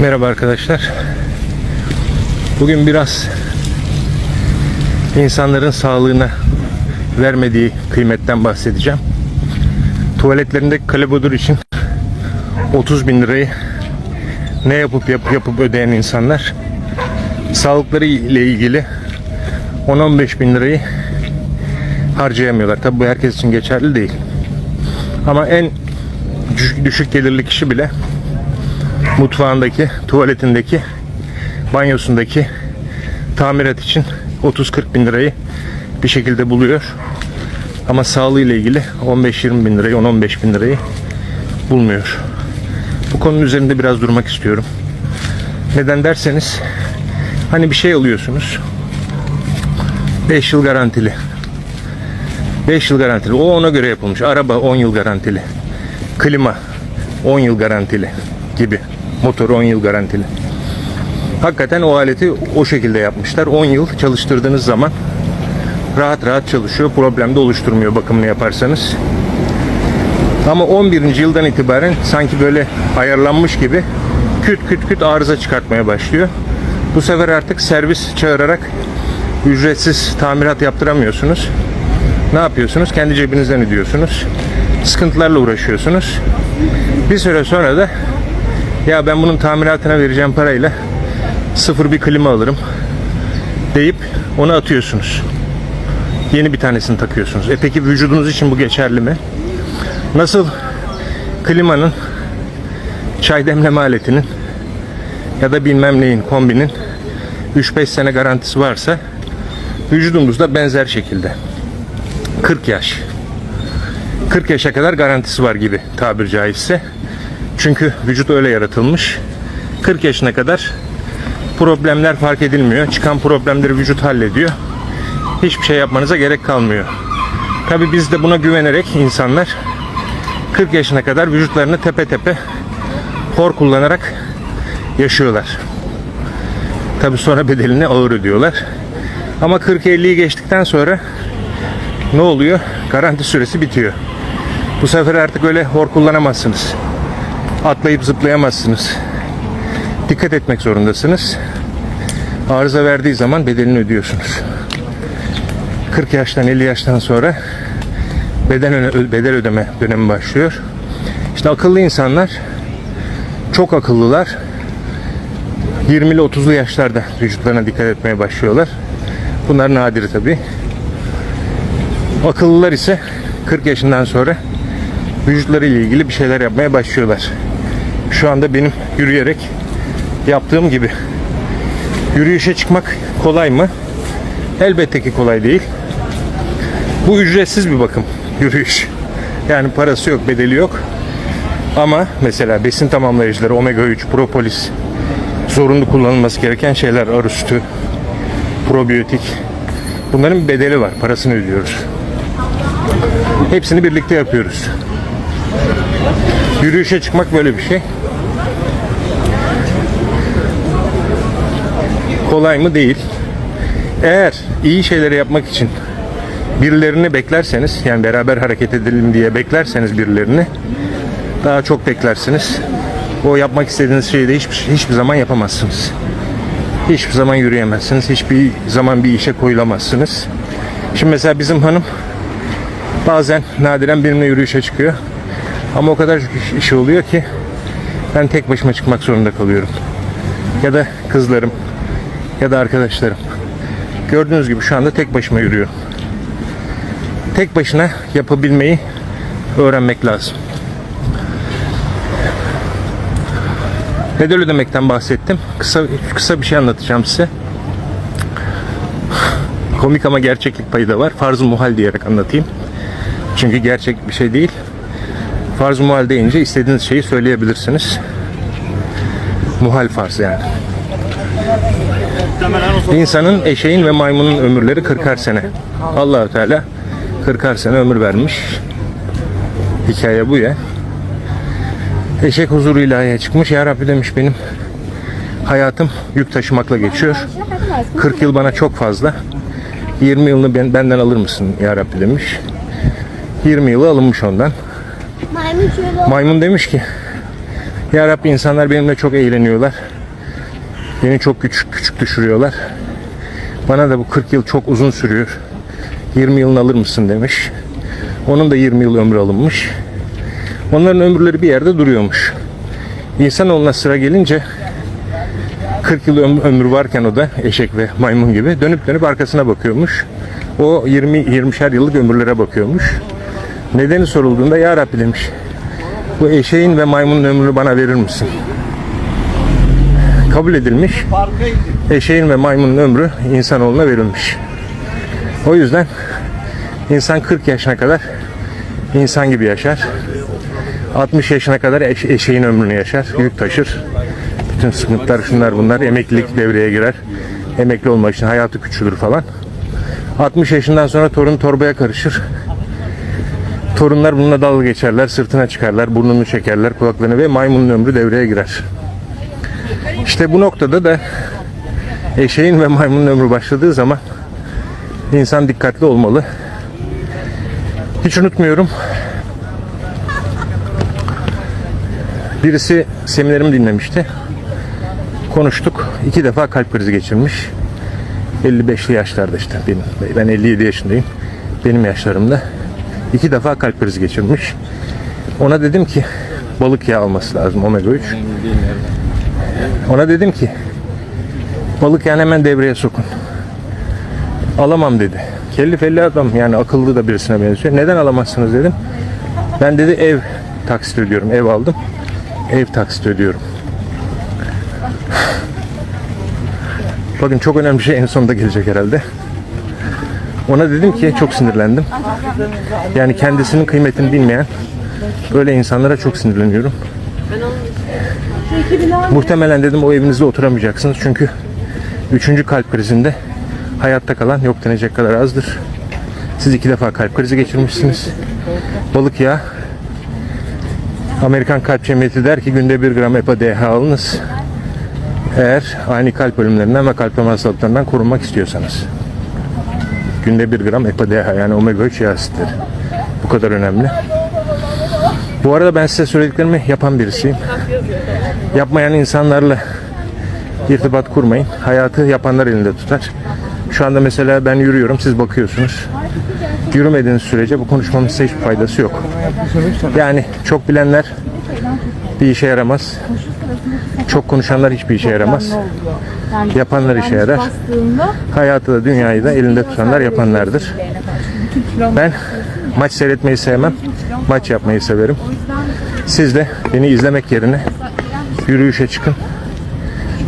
Merhaba arkadaşlar. Bugün biraz insanların sağlığına vermediği kıymetten bahsedeceğim. Tuvaletlerindeki kalabudur için 30 bin lirayı ne yapıp yapıp yapıp ödeyen insanlar sağlıkları ile ilgili 10-15 bin lirayı harcayamıyorlar. Tabi bu herkes için geçerli değil. Ama en düş- düşük gelirli kişi bile mutfağındaki, tuvaletindeki, banyosundaki tamirat için 30-40 bin lirayı bir şekilde buluyor. Ama sağlığıyla ilgili 15-20 bin lirayı, 10-15 bin lirayı bulmuyor. Bu konunun üzerinde biraz durmak istiyorum. Neden derseniz hani bir şey alıyorsunuz 5 yıl garantili 5 yıl garantili. O ona göre yapılmış. Araba 10 yıl garantili. Klima 10 yıl garantili gibi. Motor 10 yıl garantili. Hakikaten o aleti o şekilde yapmışlar. 10 yıl çalıştırdığınız zaman rahat rahat çalışıyor. Problem de oluşturmuyor bakımını yaparsanız. Ama 11. yıldan itibaren sanki böyle ayarlanmış gibi küt küt küt arıza çıkartmaya başlıyor. Bu sefer artık servis çağırarak ücretsiz tamirat yaptıramıyorsunuz. Ne yapıyorsunuz? Kendi cebinizden ödüyorsunuz. Sıkıntılarla uğraşıyorsunuz. Bir süre sonra da ya ben bunun tamiratına vereceğim parayla sıfır bir klima alırım deyip onu atıyorsunuz. Yeni bir tanesini takıyorsunuz. E peki vücudunuz için bu geçerli mi? Nasıl klimanın çay demleme aletinin ya da bilmem neyin kombinin 3-5 sene garantisi varsa vücudumuzda benzer şekilde 40 yaş 40 yaşa kadar garantisi var gibi tabir caizse. Çünkü vücut öyle yaratılmış. 40 yaşına kadar problemler fark edilmiyor. Çıkan problemleri vücut hallediyor. Hiçbir şey yapmanıza gerek kalmıyor. Tabi biz de buna güvenerek insanlar 40 yaşına kadar vücutlarını tepe tepe hor kullanarak yaşıyorlar. Tabi sonra bedelini ağır ödüyorlar. Ama 40-50'yi geçtikten sonra ne oluyor? Garanti süresi bitiyor. Bu sefer artık öyle hor kullanamazsınız. Atlayıp zıplayamazsınız. Dikkat etmek zorundasınız. Arıza verdiği zaman bedelini ödüyorsunuz. 40 yaştan 50 yaştan sonra beden öne- bedel ödeme dönemi başlıyor. İşte akıllı insanlar çok akıllılar. 20'li 30'lu yaşlarda vücutlarına dikkat etmeye başlıyorlar. Bunlar nadir tabii. Akıllılar ise 40 yaşından sonra vücutları ile ilgili bir şeyler yapmaya başlıyorlar. Şu anda benim yürüyerek yaptığım gibi. Yürüyüşe çıkmak kolay mı? Elbette ki kolay değil. Bu ücretsiz bir bakım yürüyüş. Yani parası yok, bedeli yok. Ama mesela besin tamamlayıcıları omega 3, propolis zorunlu kullanılması gereken şeyler arı sütü, probiyotik. Bunların bedeli var. Parasını ödüyoruz. Hepsini birlikte yapıyoruz. Yürüyüşe çıkmak böyle bir şey. Kolay mı? Değil. Eğer iyi şeyleri yapmak için birilerini beklerseniz, yani beraber hareket edelim diye beklerseniz birilerini daha çok beklersiniz. O yapmak istediğiniz şeyi de hiçbir, hiçbir zaman yapamazsınız. Hiçbir zaman yürüyemezsiniz. Hiçbir zaman bir işe koyulamazsınız. Şimdi mesela bizim hanım Bazen nadiren benimle yürüyüşe çıkıyor. Ama o kadar çok iş- oluyor ki ben tek başıma çıkmak zorunda kalıyorum. Ya da kızlarım ya da arkadaşlarım. Gördüğünüz gibi şu anda tek başıma yürüyorum. Tek başına yapabilmeyi öğrenmek lazım. Bedel ödemekten bahsettim. Kısa kısa bir şey anlatacağım size. Komik ama gerçeklik payı da var. Farz-ı muhal diyerek anlatayım. Çünkü gerçek bir şey değil. Farz-ı muhal deyince istediğiniz şeyi söyleyebilirsiniz. Muhal farz yani. İnsanın, eşeğin ve maymunun ömürleri 40'ar sene. Allahu Teala 40'ar sene ömür vermiş. Hikaye bu ya. Eşek huzuru ilahiye çıkmış. Ya Rabbi demiş benim hayatım yük taşımakla geçiyor. 40 yıl bana çok fazla. 20 yılını ben, benden alır mısın ya Rabbi demiş. 20 yılı alınmış ondan. Maymun demiş ki Ya Rabbi insanlar benimle çok eğleniyorlar. Beni çok küçük küçük düşürüyorlar. Bana da bu 40 yıl çok uzun sürüyor. 20 yılını alır mısın demiş. Onun da 20 yıl ömrü alınmış. Onların ömürleri bir yerde duruyormuş. İnsanoğluna sıra gelince 40 yıl öm- ömrü varken o da eşek ve maymun gibi dönüp dönüp arkasına bakıyormuş. O 20 20'şer yıllık ömürlere bakıyormuş. Nedeni sorulduğunda ya Rabbi demiş. Bu eşeğin ve maymunun ömrünü bana verir misin? Kabul edilmiş. Eşeğin ve maymunun ömrü insanoğluna verilmiş. O yüzden insan 40 yaşına kadar insan gibi yaşar. 60 yaşına kadar eş- eşeğin ömrünü yaşar. Yük taşır. Bütün sıkıntılar şunlar bunlar. Emeklilik devreye girer. Emekli olmak için hayatı küçülür falan. 60 yaşından sonra torun torbaya karışır. Torunlar bununla dalga geçerler, sırtına çıkarlar, burnunu çekerler, kulaklarını ve maymunun ömrü devreye girer. İşte bu noktada da eşeğin ve maymunun ömrü başladığı zaman insan dikkatli olmalı. Hiç unutmuyorum. Birisi seminerimi dinlemişti. Konuştuk. İki defa kalp krizi geçirmiş. 55'li yaşlarda işte benim. Ben 57 yaşındayım. Benim yaşlarımda. İki defa kalp krizi geçirmiş. Ona dedim ki balık yağı alması lazım omega 3. Ona dedim ki balık yani hemen devreye sokun. Alamam dedi. Kelli felli adam yani akıllı da birisine benziyor. Neden alamazsınız dedim. Ben dedi ev taksit ödüyorum. Ev aldım. Ev taksit ödüyorum. Bakın çok önemli bir şey en sonunda gelecek herhalde. Ona dedim ki çok sinirlendim. Yani kendisinin kıymetini bilmeyen böyle insanlara çok sinirleniyorum. Muhtemelen dedim o evinizde oturamayacaksınız çünkü üçüncü kalp krizinde hayatta kalan yok denecek kadar azdır. Siz iki defa kalp krizi geçirmişsiniz. Balık yağı Amerikan Kalp Cemiyeti der ki günde 1 gram EPA DH alınız. Eğer ani kalp ölümlerinden ve kalp damar hastalıklarından korunmak istiyorsanız. Günde 1 gram EPA DH yani omega 3 yağ asitleri. Bu kadar önemli. Bu arada ben size söylediklerimi yapan birisiyim. Yapmayan insanlarla irtibat kurmayın. Hayatı yapanlar elinde tutar. Şu anda mesela ben yürüyorum, siz bakıyorsunuz. Yürümediğiniz sürece bu konuşmamın size hiçbir faydası yok. Yani çok bilenler bir işe yaramaz. Çok konuşanlar hiçbir işe yaramaz. Yapanlar işe yarar. Hayatı da dünyayı da elinde tutanlar yapanlardır. Ben maç seyretmeyi sevmem. Maç yapmayı severim. Siz de beni izlemek yerine yürüyüşe çıkın.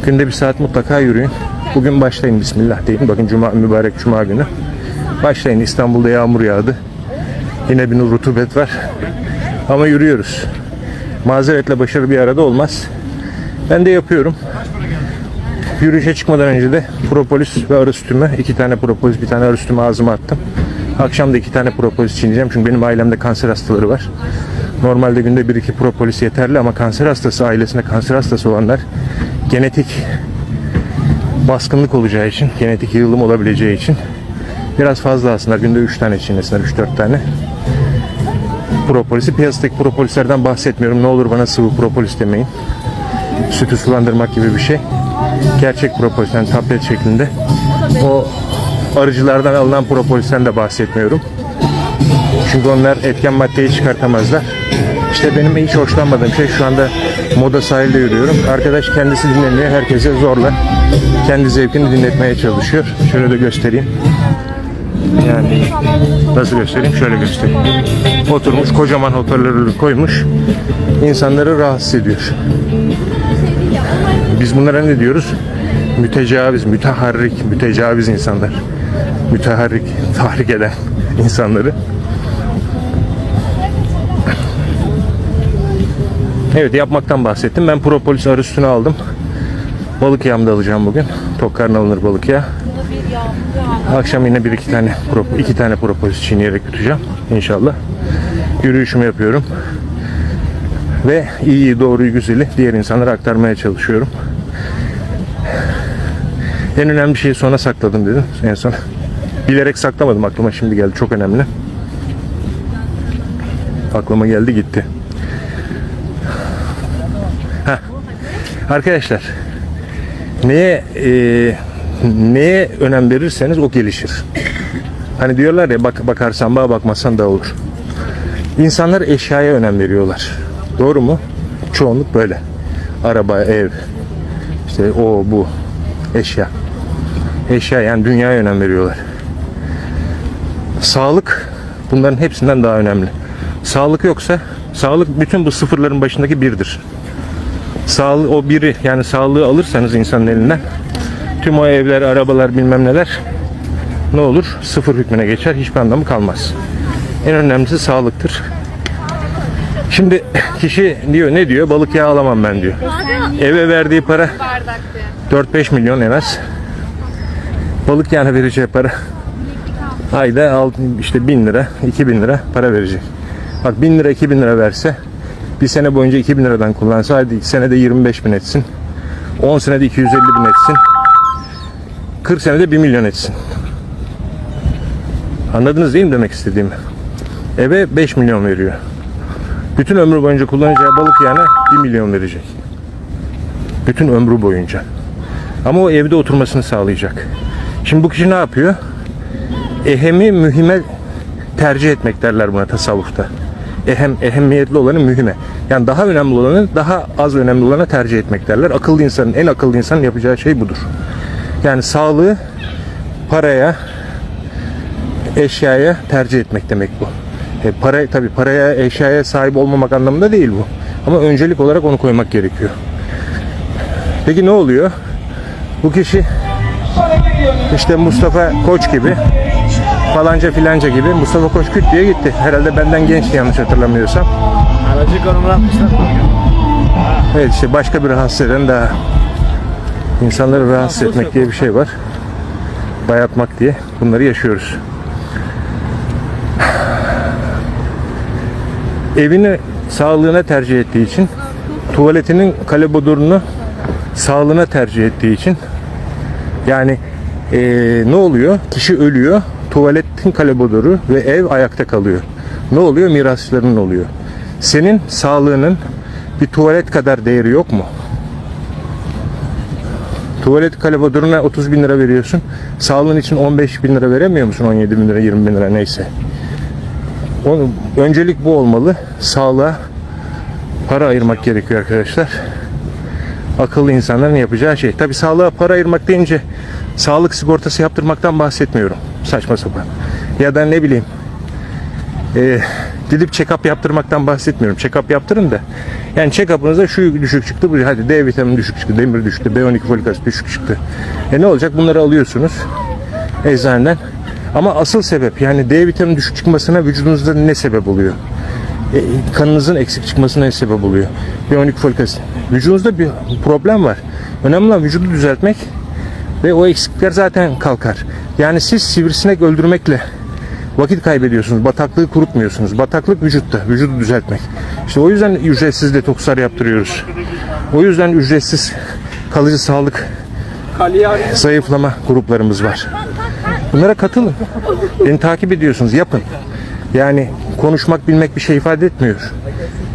Günde bir saat mutlaka yürüyün. Bugün başlayın Bismillah deyin. Bakın Cuma mübarek Cuma günü. Başlayın. İstanbul'da yağmur yağdı. Yine bir rutubet var. Ama yürüyoruz. Mazeretle başarı bir arada olmaz. Ben de yapıyorum. Yürüyüşe çıkmadan önce de propolis ve arı sütümü, iki tane propolis, bir tane arı sütümü ağzıma attım. Akşam da iki tane propolis çiğneyeceğim çünkü benim ailemde kanser hastaları var. Normalde günde bir iki propolis yeterli ama kanser hastası ailesinde kanser hastası olanlar genetik baskınlık olacağı için, genetik yığılım olabileceği için biraz fazla aslında günde 3 tane çiğnesinler, 3-4 tane. Propolisi, piyasadaki propolislerden bahsetmiyorum. Ne olur bana sıvı propolis demeyin. Sütü sulandırmak gibi bir şey. Gerçek propolis, yani tablet şeklinde. O arıcılardan alınan propolisden de bahsetmiyorum. Çünkü onlar etken maddeyi çıkartamazlar. İşte benim hiç hoşlanmadığım şey şu anda moda sahilde yürüyorum. Arkadaş kendisi dinleniyor. Herkese zorla kendi zevkini dinletmeye çalışıyor. Şöyle de göstereyim. Yani nasıl göstereyim? Şöyle göstereyim. Oturmuş kocaman hoparlörü koymuş. insanları rahatsız ediyor. Biz bunlara ne diyoruz? Mütecaviz, müteharrik, mütecaviz insanlar. Müteharrik, tahrik eden insanları. Evet yapmaktan bahsettim. Ben propolis arı sütünü aldım. Balık yağımı da alacağım bugün. Tok karnı alınır balık yağı. Akşam yine bir iki tane iki tane propolis çiğneyerek yutacağım inşallah. Yürüyüşümü yapıyorum. Ve iyi, doğruyu, güzeli diğer insanlara aktarmaya çalışıyorum. En önemli şeyi sona sakladım dedim en son. Bilerek saklamadım aklıma şimdi geldi. Çok önemli. Aklıma geldi gitti. Arkadaşlar neye e, neye önem verirseniz o gelişir. Hani diyorlar ya bak bakarsan bağa bakmazsan da olur. İnsanlar eşyaya önem veriyorlar. Doğru mu? Çoğunluk böyle. Araba, ev, işte o bu eşya. Eşya yani dünyaya önem veriyorlar. Sağlık bunların hepsinden daha önemli. Sağlık yoksa sağlık bütün bu sıfırların başındaki birdir. Sağlığı o biri yani sağlığı alırsanız insanın elinden tüm o evler, arabalar bilmem neler ne olur? Sıfır hükmüne geçer. Hiçbir anlamı kalmaz. En önemlisi sağlıktır. Şimdi kişi diyor ne diyor? Balık yağı alamam ben diyor. Eve verdiği para 4-5 milyon en az. Balık yağına vereceği para ayda alt- işte 1000 lira, 2000 lira para verecek. Bak 1000 lira, 2000 lira verse bir sene boyunca 2000 liradan kullansa hadi iki senede 25 bin etsin. 10 senede 250 bin etsin. 40 senede 1 milyon etsin. Anladınız değil mi demek istediğimi? Eve 5 milyon veriyor. Bütün ömrü boyunca kullanacağı balık yağına 1 milyon verecek. Bütün ömrü boyunca. Ama o evde oturmasını sağlayacak. Şimdi bu kişi ne yapıyor? Ehemi mühime tercih etmek derler buna tasavvufta. Ehem, ehemmiyetli olanı mühime. Yani daha önemli olanı daha az önemli olana tercih etmek derler. Akıllı insanın, en akıllı insanın yapacağı şey budur. Yani sağlığı paraya, eşyaya tercih etmek demek bu. E, para tabii paraya, eşyaya sahip olmamak anlamında değil bu. Ama öncelik olarak onu koymak gerekiyor. Peki ne oluyor? Bu kişi işte Mustafa Koç gibi falanca filanca gibi Mustafa Koç küt diye gitti. Herhalde benden gençti yanlış hatırlamıyorsam. Aracı konumuna atmışlar. Evet işte başka bir rahatsız eden daha. İnsanları rahatsız etmek diye bir şey var. Bayatmak diye. Bunları yaşıyoruz. Evini sağlığına tercih ettiği için tuvaletinin kalebodurunu sağlığına tercih ettiği için yani eee, ne oluyor? Kişi ölüyor. Tuvaletin kalebodoru ve ev ayakta kalıyor. Ne oluyor? Mirasçıların oluyor. Senin sağlığının bir tuvalet kadar değeri yok mu? Tuvalet kaleboduruna 30 bin lira veriyorsun. Sağlığın için 15 bin lira veremiyor musun? 17 bin lira, 20 bin lira neyse. Öncelik bu olmalı. Sağlığa para ayırmak gerekiyor arkadaşlar. Akıllı insanların yapacağı şey. Tabi sağlığa para ayırmak deyince sağlık sigortası yaptırmaktan bahsetmiyorum. Saçma sapan. Ya da ne bileyim e, gidip check-up yaptırmaktan bahsetmiyorum. Check-up yaptırın da. Yani check-up'ınızda şu düşük çıktı. Bu, hadi D vitamini düşük çıktı. Demir düştü. B12 folik asit düşük çıktı. E ne olacak? Bunları alıyorsunuz eczaneden. Ama asıl sebep yani D vitamini düşük çıkmasına vücudunuzda ne sebep oluyor? E, kanınızın eksik çıkmasına ne sebep oluyor? B12 folik asit. Vücudunuzda bir problem var. Önemli olan vücudu düzeltmek ve o eksiklikler zaten kalkar. Yani siz sivrisinek öldürmekle vakit kaybediyorsunuz. Bataklığı kurutmuyorsunuz. Bataklık vücutta. Vücudu düzeltmek. İşte o yüzden ücretsiz detokslar yaptırıyoruz. O yüzden ücretsiz kalıcı sağlık zayıflama gruplarımız var. Bunlara katılın. Beni takip ediyorsunuz. Yapın. Yani konuşmak bilmek bir şey ifade etmiyor.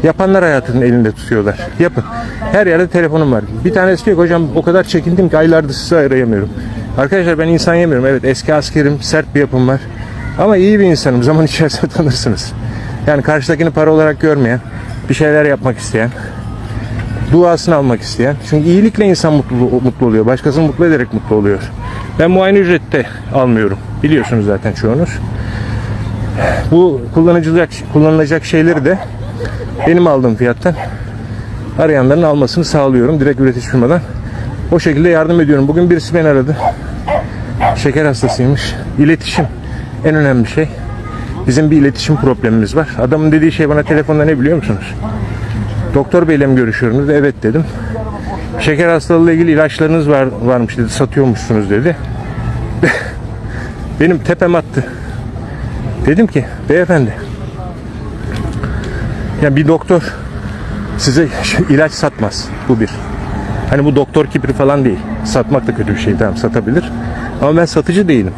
Yapanlar hayatının elinde tutuyorlar. Yapın. Her yerde telefonum var. Bir tanesi diyor hocam o kadar çekindim ki aylardır sizi arayamıyorum. Arkadaşlar ben insan yemiyorum. Evet eski askerim. Sert bir yapım var. Ama iyi bir insanım. Zaman içerisinde tanırsınız. Yani karşıdakini para olarak görmeyen, bir şeyler yapmak isteyen, duasını almak isteyen. Çünkü iyilikle insan mutlu, mutlu oluyor. Başkasını mutlu ederek mutlu oluyor. Ben bu aynı ücrette almıyorum. Biliyorsunuz zaten çoğunuz. Bu kullanılacak, kullanılacak şeyleri de benim aldığım fiyattan arayanların almasını sağlıyorum. Direkt üretici firmadan. O şekilde yardım ediyorum. Bugün birisi beni aradı. Şeker hastasıymış. İletişim en önemli şey. Bizim bir iletişim problemimiz var. Adamın dediği şey bana telefonda ne biliyor musunuz? Doktor beyle mi görüşüyorum dedi. Evet dedim. Şeker hastalığıyla ilgili ilaçlarınız var varmış dedi. Satıyormuşsunuz dedi. Benim tepem attı. Dedim ki beyefendi ya bir doktor size ilaç satmaz. Bu bir. Hani bu doktor kibri falan değil. Satmak da kötü bir şey. Tamam satabilir. Ama ben satıcı değilim.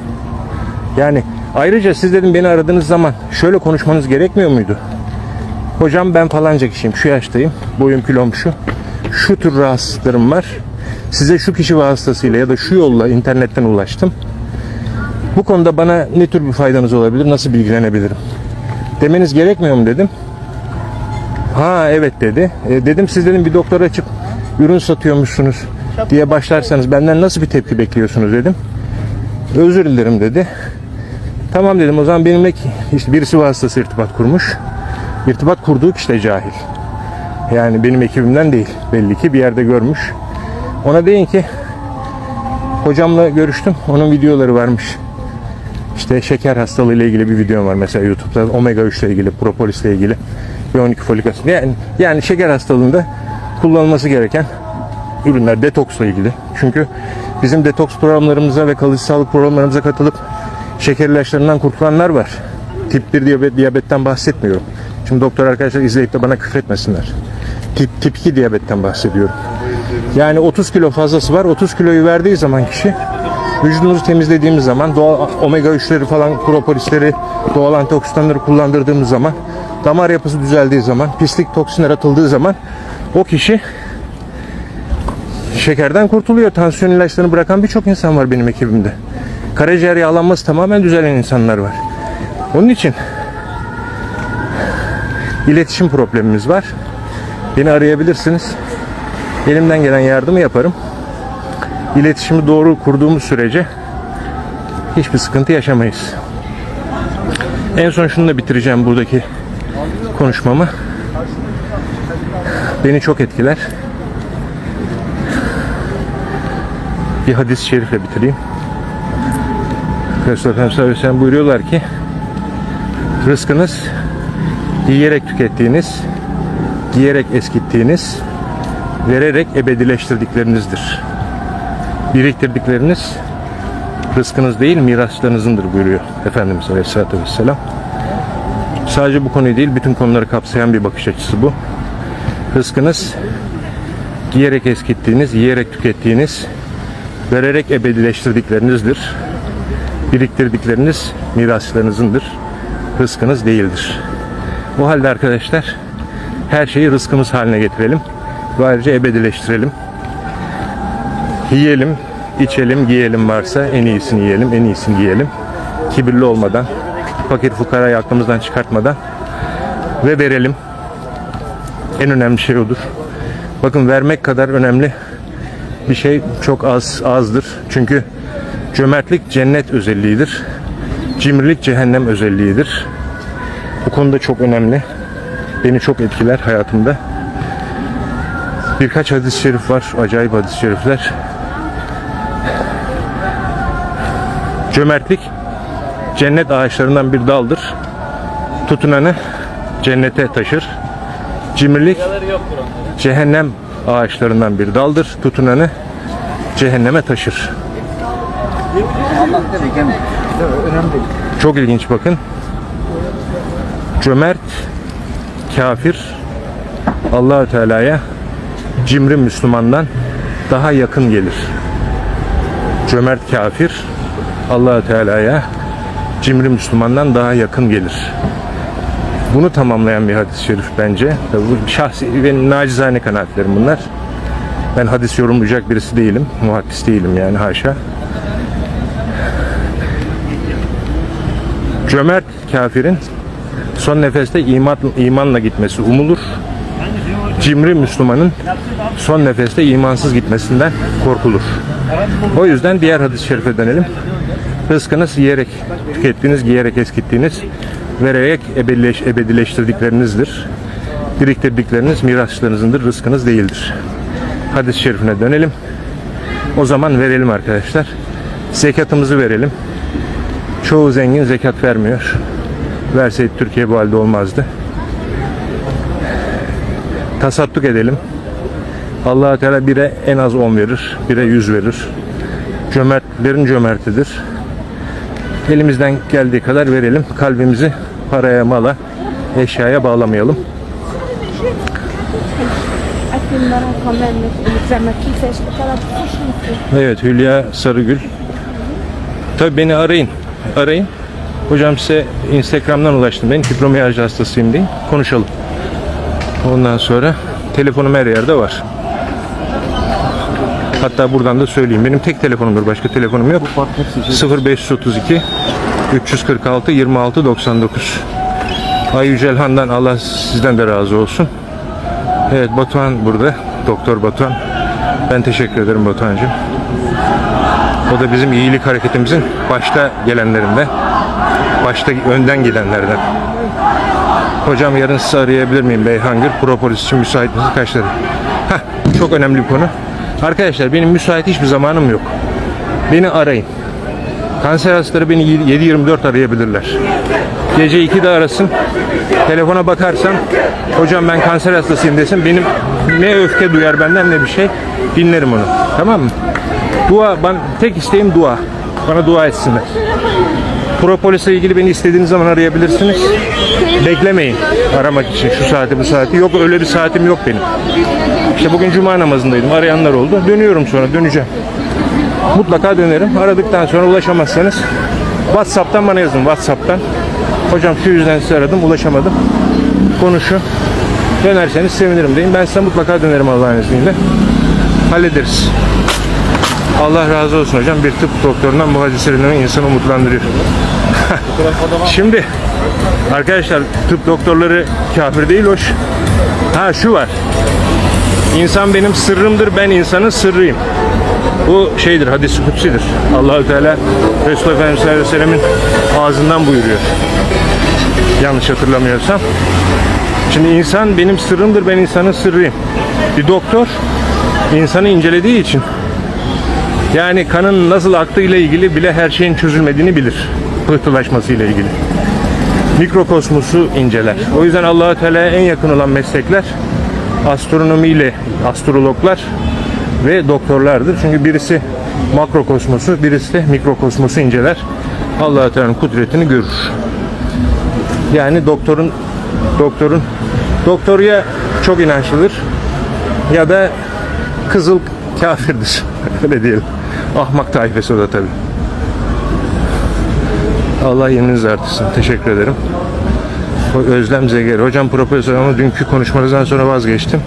Yani ayrıca siz dedim beni aradığınız zaman şöyle konuşmanız gerekmiyor muydu? Hocam ben falanca kişiyim. Şu yaştayım. Boyum kilom şu. şu tür rahatsızlıklarım var. Size şu kişi vasıtasıyla ya da şu yolla internetten ulaştım. Bu konuda bana ne tür bir faydanız olabilir? Nasıl bilgilenebilirim? Demeniz gerekmiyor mu dedim. Ha evet dedi. E, dedim siz dedim bir doktora açıp ürün satıyormuşsunuz diye başlarsanız benden nasıl bir tepki bekliyorsunuz dedim. Özür dilerim dedi. Tamam dedim o zaman benimle işte birisi vasıtası irtibat kurmuş. İrtibat kurduğu kişi de cahil. Yani benim ekibimden değil. Belli ki bir yerde görmüş. Ona deyin ki hocamla görüştüm. Onun videoları varmış. İşte şeker hastalığı ile ilgili bir video var mesela YouTube'da. Omega 3 ile ilgili, propolis ile ilgili. B12 folik asit. Yani, yani şeker hastalığında kullanılması gereken ürünler detoksla ilgili. Çünkü bizim detoks programlarımıza ve kalıcı sağlık programlarımıza katılıp şeker ilaçlarından kurtulanlar var. Tip 1 diyabet, diyabetten bahsetmiyorum. Şimdi doktor arkadaşlar izleyip de bana küfretmesinler. Tip, tip 2 diyabetten bahsediyorum. Yani 30 kilo fazlası var. 30 kiloyu verdiği zaman kişi vücudumuzu temizlediğimiz zaman doğal omega 3'leri falan propolisleri doğal antioksidanları kullandırdığımız zaman damar yapısı düzeldiği zaman pislik toksinler atıldığı zaman o kişi şekerden kurtuluyor. Tansiyon ilaçlarını bırakan birçok insan var benim ekibimde. Karaciğer yağlanması tamamen düzelen insanlar var. Onun için iletişim problemimiz var. Beni arayabilirsiniz. Elimden gelen yardımı yaparım. İletişimi doğru kurduğumuz sürece hiçbir sıkıntı yaşamayız. En son şunu bitireceğim buradaki konuşmamı. Beni çok etkiler. Bir hadis-i şerifle bitireyim. Resulullah Efendimiz sallallahu buyuruyorlar ki rızkınız yiyerek tükettiğiniz, giyerek eskittiğiniz, vererek ebedileştirdiklerinizdir. Biriktirdikleriniz rızkınız değil miraslarınızındır buyuruyor Efendimiz Aleyhisselatü Vesselam. Sadece bu konuyu değil bütün konuları kapsayan bir bakış açısı bu. Rızkınız giyerek eskittiğiniz, yiyerek tükettiğiniz, vererek ebedileştirdiklerinizdir. Biriktirdikleriniz miraslarınızındır. Rızkınız değildir. O halde arkadaşlar her şeyi rızkımız haline getirelim ve ayrıca ebedileştirelim. Yiyelim, içelim, giyelim varsa en iyisini yiyelim, en iyisini giyelim. Kibirli olmadan, fakir fukarayı aklımızdan çıkartmadan ve verelim. En önemli şey odur. Bakın vermek kadar önemli bir şey çok az azdır. Çünkü cömertlik cennet özelliğidir. Cimrilik cehennem özelliğidir. Bu konuda çok önemli. Beni çok etkiler hayatımda. Birkaç hadis-i şerif var. Acayip hadis-i şerifler. Cömertlik cennet ağaçlarından bir daldır. Tutunanı cennete taşır. Cimrilik cehennem ağaçlarından bir daldır. Tutunanı cehenneme taşır. Çok ilginç bakın. Cömert kafir Allahü Teala'ya cimri Müslümandan daha yakın gelir. Cömert kafir Allahü Teala'ya cimri Müslümandan daha yakın gelir. Bunu tamamlayan bir hadis-i şerif bence. Tabii bu şahsi benim nacizane kanaatlerim bunlar. Ben hadis yorumlayacak birisi değilim. Muhaddis değilim yani haşa. Cömert kafirin son nefeste iman, imanla gitmesi umulur. Cimri Müslümanın son nefeste imansız gitmesinden korkulur. O yüzden diğer hadis-i şerife dönelim. Rızkınız yiyerek tükettiğiniz, giyerek eskittiğiniz, vererek ebedileş, ebedileştirdiklerinizdir. Biriktirdikleriniz miraslarınızındır, rızkınız değildir. Hadis-i şerifine dönelim. O zaman verelim arkadaşlar. Zekatımızı verelim. Çoğu zengin zekat vermiyor. Verseydi Türkiye bu halde olmazdı. Tasadduk edelim. allah Teala bire en az 10 verir, bire 100 verir. Cömertlerin cömertidir. Elimizden geldiği kadar verelim. Kalbimizi paraya, mala, eşyaya bağlamayalım. Evet Hülya Sarıgül. Tabii beni arayın. Arayın. Hocam size Instagram'dan ulaştım. Ben fibromiyalji hastasıyım deyin. Konuşalım. Ondan sonra telefonum her yerde var. Hatta buradan da söyleyeyim. Benim tek telefonumdur. Başka telefonum yok. 0532 346 26 99 Ay Yücelhan'dan Allah sizden de razı olsun. Evet Batuhan burada. Doktor Batuhan. Ben teşekkür ederim Batuhan'cığım. O da bizim iyilik hareketimizin başta gelenlerinden. Başta önden gidenlerden. Hocam yarın sizi arayabilir miyim Beyhangır? Propolis için müsait misiniz? Kaçları? Heh, çok önemli bir konu. Arkadaşlar benim müsait hiçbir zamanım yok. Beni arayın. Kanser hastaları beni 7-24 arayabilirler. Gece 2'de arasın. Telefona bakarsam hocam ben kanser hastasıyım desin. Benim ne öfke duyar benden ne bir şey. Dinlerim onu. Tamam mı? Dua, ben tek isteğim dua. Bana dua etsinler. Propolisle ilgili beni istediğiniz zaman arayabilirsiniz. Beklemeyin aramak için şu saati bu saati. Yok öyle bir saatim yok benim. İşte bugün cuma namazındaydım. Arayanlar oldu. Dönüyorum sonra döneceğim. Mutlaka dönerim. Aradıktan sonra ulaşamazsanız WhatsApp'tan bana yazın. WhatsApp'tan. Hocam şu yüzden sizi aradım. Ulaşamadım. Konu şu. Dönerseniz sevinirim deyin. Ben size mutlaka dönerim Allah'ın izniyle. Hallederiz. Allah razı olsun hocam. Bir tıp doktorundan bu hadiselerini insanı umutlandırıyor. Şimdi arkadaşlar tıp doktorları kafir değil hoş. Ha şu var. İnsan benim sırrımdır. Ben insanın sırrıyım. Bu şeydir, hadis-i kutsidir. Allahü Teala Resulullah Efendimiz sallallahu ağzından buyuruyor. Yanlış hatırlamıyorsam. Şimdi insan benim sırrımdır, ben insanın sırrıyım. Bir doktor insanı incelediği için yani kanın nasıl aktığı ile ilgili bile her şeyin çözülmediğini bilir. Pıhtılaşması ile ilgili. Mikrokosmosu inceler. O yüzden Allahü Teala'ya en yakın olan meslekler astronomi ile astrologlar ve doktorlardır. Çünkü birisi makrokosmosu, birisi de mikrokosmosu inceler. Allah Teala'nın kudretini görür. Yani doktorun doktorun doktor ya çok inançlıdır ya da kızıl kafirdir. Öyle diyelim. Ahmak taifesi o da tabi. Allah yerinizi artırsın. Teşekkür ederim. Özlem Zeger. Hocam profesör ama dünkü konuşmanızdan sonra vazgeçtim.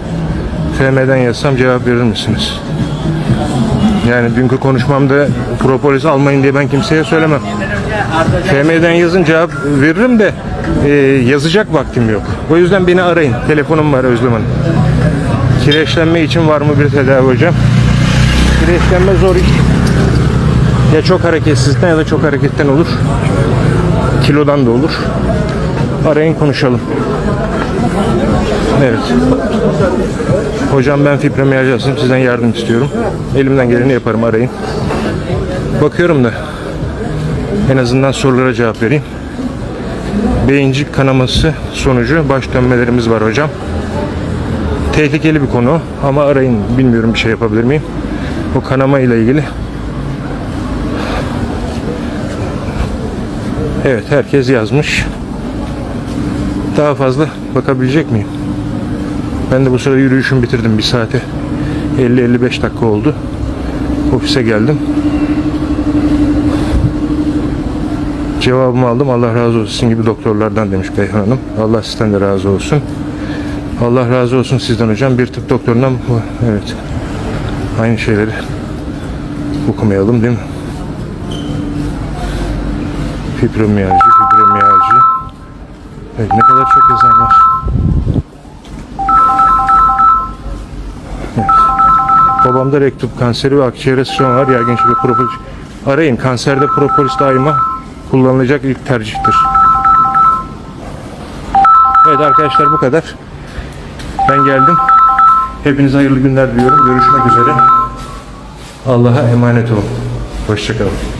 FM'den yazsam cevap verir misiniz? Yani dünkü konuşmamda propolis almayın diye ben kimseye söylemem. FM'den yazın cevap veririm de e, yazacak vaktim yok. O yüzden beni arayın. Telefonum var Özlem Hanım. Kireçlenme için var mı bir tedavi hocam? Kireçlenme zor iş. Ya çok hareketsizlikten ya da çok hareketten olur. Kilodan da olur. Arayın konuşalım. Evet. Hocam ben fibromiyalji hastayım. Sizden yardım istiyorum. Elimden geleni yaparım arayın. Bakıyorum da en azından sorulara cevap vereyim. Beyincik kanaması sonucu baş dönmelerimiz var hocam. Tehlikeli bir konu ama arayın. Bilmiyorum bir şey yapabilir miyim? O kanama ile ilgili. Evet herkes yazmış. Daha fazla bakabilecek miyim? Ben de bu sırada yürüyüşümü bitirdim bir saate. 50-55 dakika oldu. Ofise geldim. Cevabımı aldım. Allah razı olsun. Sizin gibi doktorlardan demiş Beyhan Hanım. Allah sizden de razı olsun. Allah razı olsun sizden hocam. Bir tıp doktorundan bu. Evet. Aynı şeyleri okumayalım değil mi? Fibromiyalji. Evet, ne kadar çok yazan var. Evet. Babamda rektum kanseri ve akciğere sıçrama var. Yaygın şekilde propolis. Arayın. Kanserde propolis daima kullanılacak ilk tercihtir. Evet arkadaşlar bu kadar. Ben geldim. Hepinize hayırlı günler diliyorum. Görüşmek üzere. Allah'a emanet olun. Hoşçakalın.